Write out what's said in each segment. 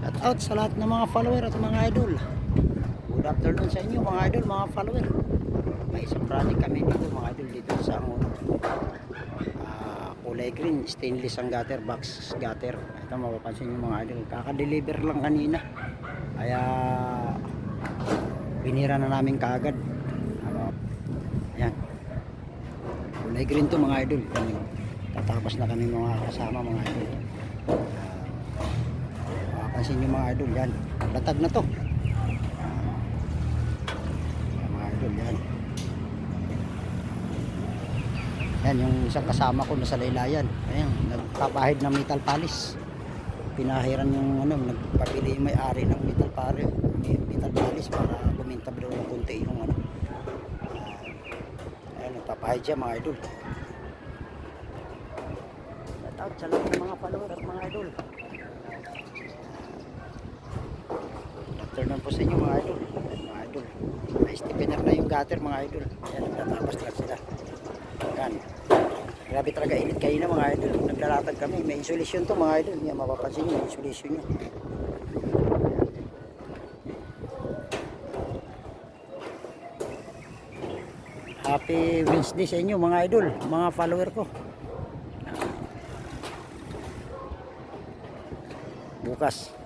Shout out sa lahat ng mga follower at mga idol. Good afternoon sa inyo mga idol, mga follower. May isang project kami dito mga idol dito sa Angono. Ah, kulay green, stainless ang gutter, box gutter. Ito mapapansin nyo mga idol. Kaka-deliver lang kanina. Kaya binira na namin kaagad. Ano, Ayan. Kulay green to mga idol. Tatapos na kami mga kasama mga idol. Ah, Mapapansin nyo mga idol yan. Latag na to. Yan, mga idol yan. Yan yung isang kasama ko nasa laylayan. Ayan, nagpapahid ng metal polish. Pinahiran yung ano, nagpapili yung may-ari ng metal polish, metal polish para bumintab daw ng kunti yung ano. Ayan, nagpapahid siya mga idol. Shout out sa mga follower mga idol. Afternoon po sa inyo mga idol. Mga idol. Stiffener na yung gutter mga idol. Ayan, nagtatapos lang sila. Yan. Grabe talaga init kayo na mga idol. Naglalatag kami. May insulation to mga idol. Yan, mapapansin nyo. May insulation nyo. Happy Wednesday sa inyo mga idol. Mga follower ko. Bukas.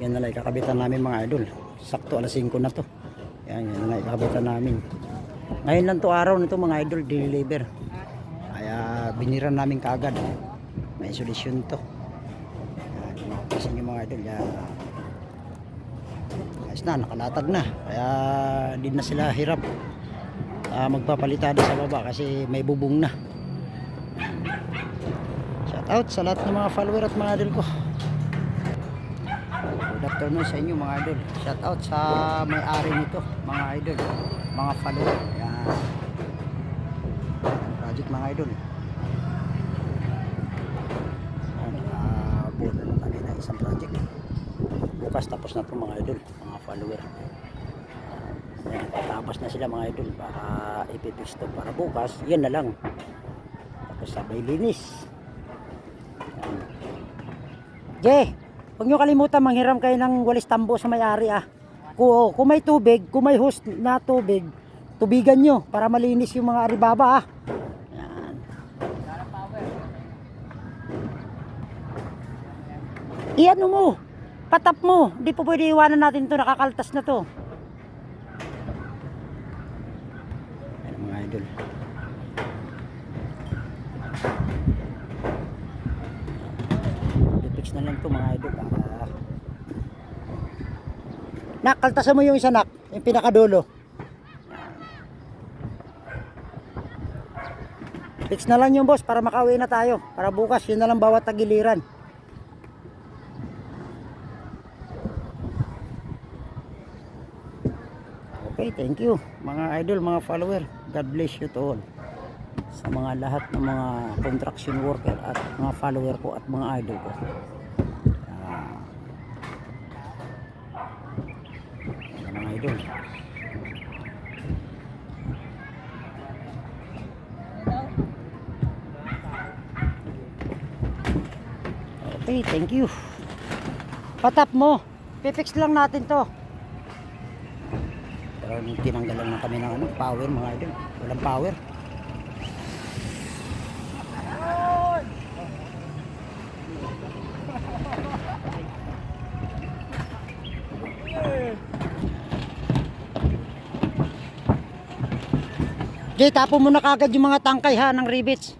Yan na lang ikakabitan namin mga idol. Sakto alas 5 na to. Yan, yan na lang ikakabitan namin. Ngayon lang to araw nito mga idol deliver. Kaya biniran namin kaagad. May solusyon to. Kasi yung mga idol. Yan. Ayos na, nakalatag na. Kaya di na sila hirap ah, magpapalitado sa baba kasi may bubong na. Shout out sa lahat ng mga follower at mga idol ko. Afternoon sa inyo mga idol. Shout out sa may-ari nito, mga idol, mga follower. Yan. Yan, Project mga idol. Yan, nakabuo na lang kami na isang project. Bukas tapos na to mga idol, mga follower. Yan, tapos na sila mga idol para ipipix para bukas. Yan na lang. Tapos sabay linis. Yan. Jay, huwag nyo kalimutan manghiram kayo ng walis tambo sa may-ari ah. Kung, kung may tubig, kung may host na tubig, tubigan nyo para malinis yung mga aribaba ah. Yan. Iyan mo, patap mo. Hindi po pwede iwanan natin to nakakaltas na to. Yan mga idol. I-fix na lang to mga idol. Ah. Nak, kaltasan mo yung isa nak. Yung pinakadulo. Fix na lang yung boss para makauwi na tayo. Para bukas yun na lang bawat tagiliran. Okay, thank you mga idol, mga follower. God bless you to all. Sa mga lahat ng mga construction worker at mga follower ko at mga idol ko. Ah. Idol. Okay, thank you. Patap mo. Pipix lang natin to. Pero tinanggalan na kami ng ano, power mga idol. Walang power. Jay, tapo mo na kagad yung mga tangkay ha ng rivets.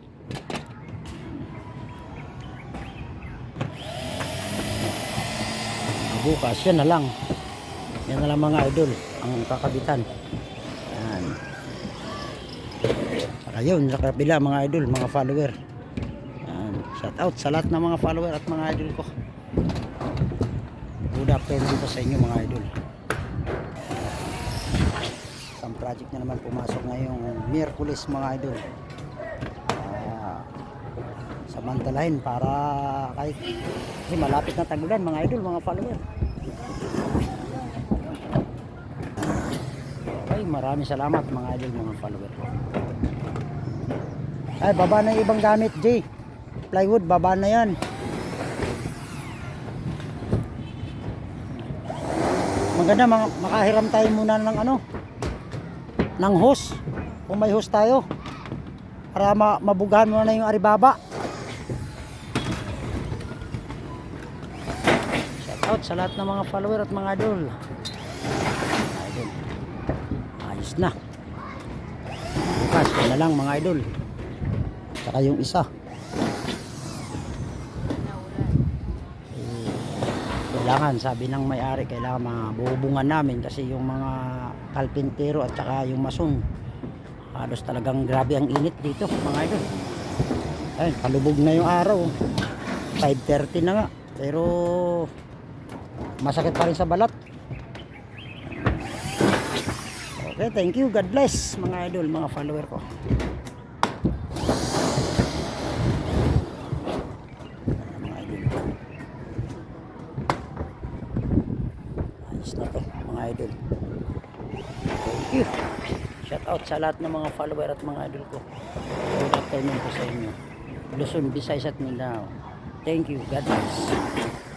Bukas, yan na lang. Yan na lang mga idol, ang kakabitan. Yan. Saka yun, sa kabila mga idol, mga follower. Yan. Shout out sa lahat ng mga follower at mga idol ko. Good afternoon po sa inyo mga idol. Isang project na naman pumasok ngayong Miyerkules mga idol. Ah, samantalahin para kahit kasi malapit na tagulan mga idol, mga follower. Okay, maraming salamat mga idol, mga follower. Ay, baba na ibang gamit, Jay. Plywood, baba na yan. Maganda mga, makahiram tayo muna ng ano ng hose. Kung may hose tayo para ma mabugahan mo na yung aribaba. Shout out sa lahat ng mga follower at mga idol. Ayos na. Bukas na lang mga idol. Saka yung isa. Eh, kailangan sabi ng may-ari kailangan mabubungan namin kasi yung mga kalpintero at saka yung mason halos talagang grabe ang init dito mga idol. Ayun palubog na yung araw. 5.30 na nga pero masakit pa rin sa balat. Okay thank you. God bless mga idol mga follower ko mga idol ayos na to mga idol. Thank you. Shout out sa lahat ng mga follower at mga idol ko. Good afternoon po sa inyo. Luzon, Visayas at Mindanao. Thank you. God bless